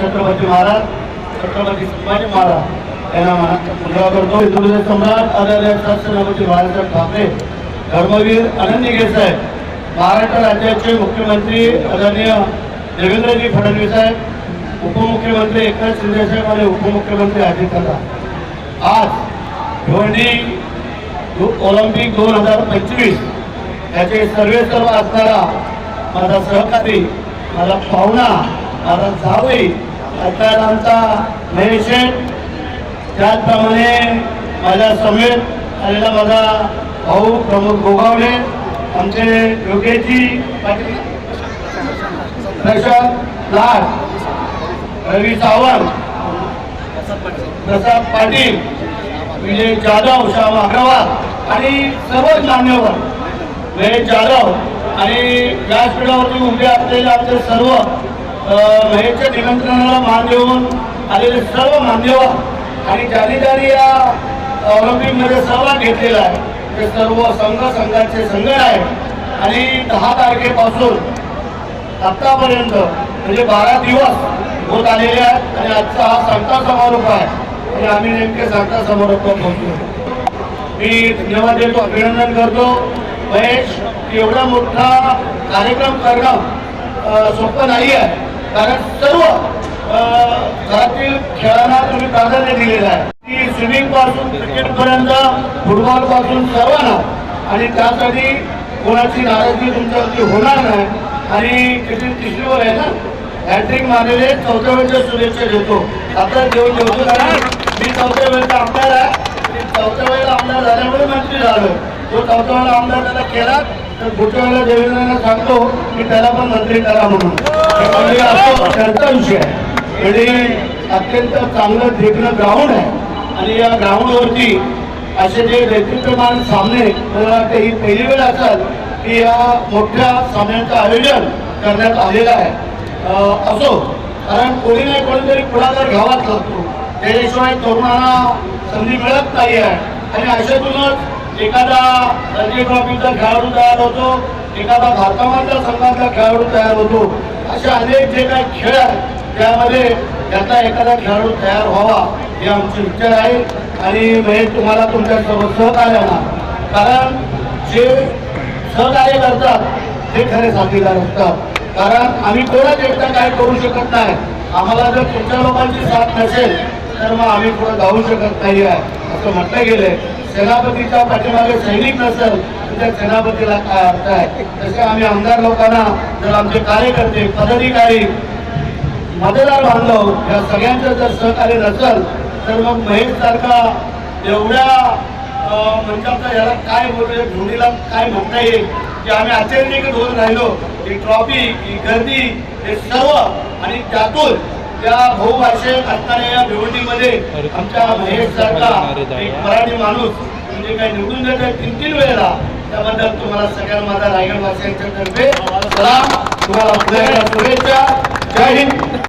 छत्रपती महाराज छत्रपती संभाजी महाराज यांना मनात मुद्रा करतो. हिंदुत्व सम्राट आदरणीय शासनापती बाळासाहेब ठाकरे धर्मवीर आनंदी साहेब महाराष्ट्र राज्याचे मुख्यमंत्री आदरणीय देवेंद्रजी फडणवीस साहेब उपमुख्यमंत्री एकनाथ शिंदे साहेब आणि उपमुख्यमंत्री अजित पवार. आज भिवंडी ऑलिम्पिक दोन हजार पंचवीस याचे सर्वे सर्व असणारा माझा सहकारी माझा पाहुणा माझा जावई असणारा आमचा महेश त्याचप्रमाणे माझ्या समेत आलेला माझा भाऊ प्रमोद गोगावले आमचे योगेजी पाटील प्रशांत लाड रवी सावंत प्रसाद पाटील विजय जाधव श्याम अग्रवाल आणि सर्वच मान्यवर. महेश जाधव आणि व्यासपीठावरती उभे असलेले आमचे सर्व वेळेच्या महेशच्या निमंत्रणाला मान देऊन आलेले सर्व मान्यवर आणि ज्यांनी ज्यांनी या ऑलिम्पिकमध्ये सहभाग घेतलेला आहे ते सर्व संघ संघाचे संघ आहेत. आणि दहा तारखेपासून आत्तापर्यंत म्हणजे बारा दिवस होत आलेले आहेत आणि आजचा हा सांगता समारोप आहे. आणि आम्ही नेमके सांगता समारोप पोहोचलो. मी धन्यवाद देतो अभिनंदन करतो. महेश एवढा मोठा कार्यक्रम करणं सोपं नाही आहे कारण सर्व घरातील खेळांना तुम्ही प्राधान्य दिलेलं आहे. की स्विमिंगपासून क्रिकेट पर्यंत फुटबॉलपासून सर्वांना. आणि त्यासाठी कोणाची नाराजगी तुमच्यावरती होणार नाही. आणि किती तिसरीवर आहे ना? हॅट्रिक मारलेले चौथ्या वेळच्या शुभेच्छा देतो. आता देऊन ठेवतो कारण मी चौथ्या वेळेचा आमदार आहे. चौथ्या वेळेला आमदार झाल्यामुळे मंत्री झालो. तो चौथ्या वेळेला आमदार त्याला केला तर पुढच्या देवेंद्रांना सांगतो की त्याला पण मंत्री करा म्हणून. म्हणजे असं चर्चा विषय आहे. म्हणजे अत्यंत चांगलं देखणं ग्राउंड आहे. आणि या ग्राउंडवरती असे जे नेतृत्वमान सामने मला वाटतं ही पहिली वेळ असेल की या मोठ्या सामन्यांचं आयोजन करण्यात आलेलं आहे. असो कारण कोणी नाही कोणीतरी पुढाकार घ्यावाच लागतो. त्याच्याशिवाय तरुणांना संधी मिळत नाही आहे आणि अशातूनच एखादा रणजी ट्रॉफीचा खेळाडू तयार होतो एखादा भारतामधल्या संघातला खेळाडू तयार होतो असे अनेक जे काही खेळ आहेत त्यामध्ये त्याचा एखादा खेळाडू तयार व्हावा हे आमचे विचार आहे. आणि म्हणजे तुम्हाला तुमच्या सर्व सहकार्यांना कारण जे सहकार्य करतात ते खरे साथीदार असतात. कारण आम्ही कोणाच एकटा काय करू शकत नाही. आम्हाला जर तुमच्या लोकांची साथ नसेल तर मग आम्ही पुढे जाऊ शकत नाही आहे असं म्हटलं गेलंय. सेनापतीच्या पाठीमागे सैनिक नसेल तर त्या सेनापतीला काय अर्थ आहे? तसे आम्ही आमदार लोकांना जर आमचे कार्यकर्ते पदाधिकारी मतदार बांधव या सगळ्यांचं जर सहकार्य नसेल तर मग महेश सारखा एवढ्या मंचाचा याला काय बोलूया धोनीला काय म्हणता येईल? की आम्ही आश्चर्यचकित होत राहिलो. ही ट्रॉफी ही गर्दी हे सर्व आणि त्यातून त्या बहुभाषेत असणाऱ्या या भिवंडीमध्ये आमच्या महेश सारखा एक मराठी माणूस म्हणजे काय निवडून देतात तीन तीन वेळेला त्याबद्दल तुम्हाला सगळ्यांना माझा रायगड वासियांच्या तर्फे सलाम. तुम्हाला शुभेच्छा. जय हिंद.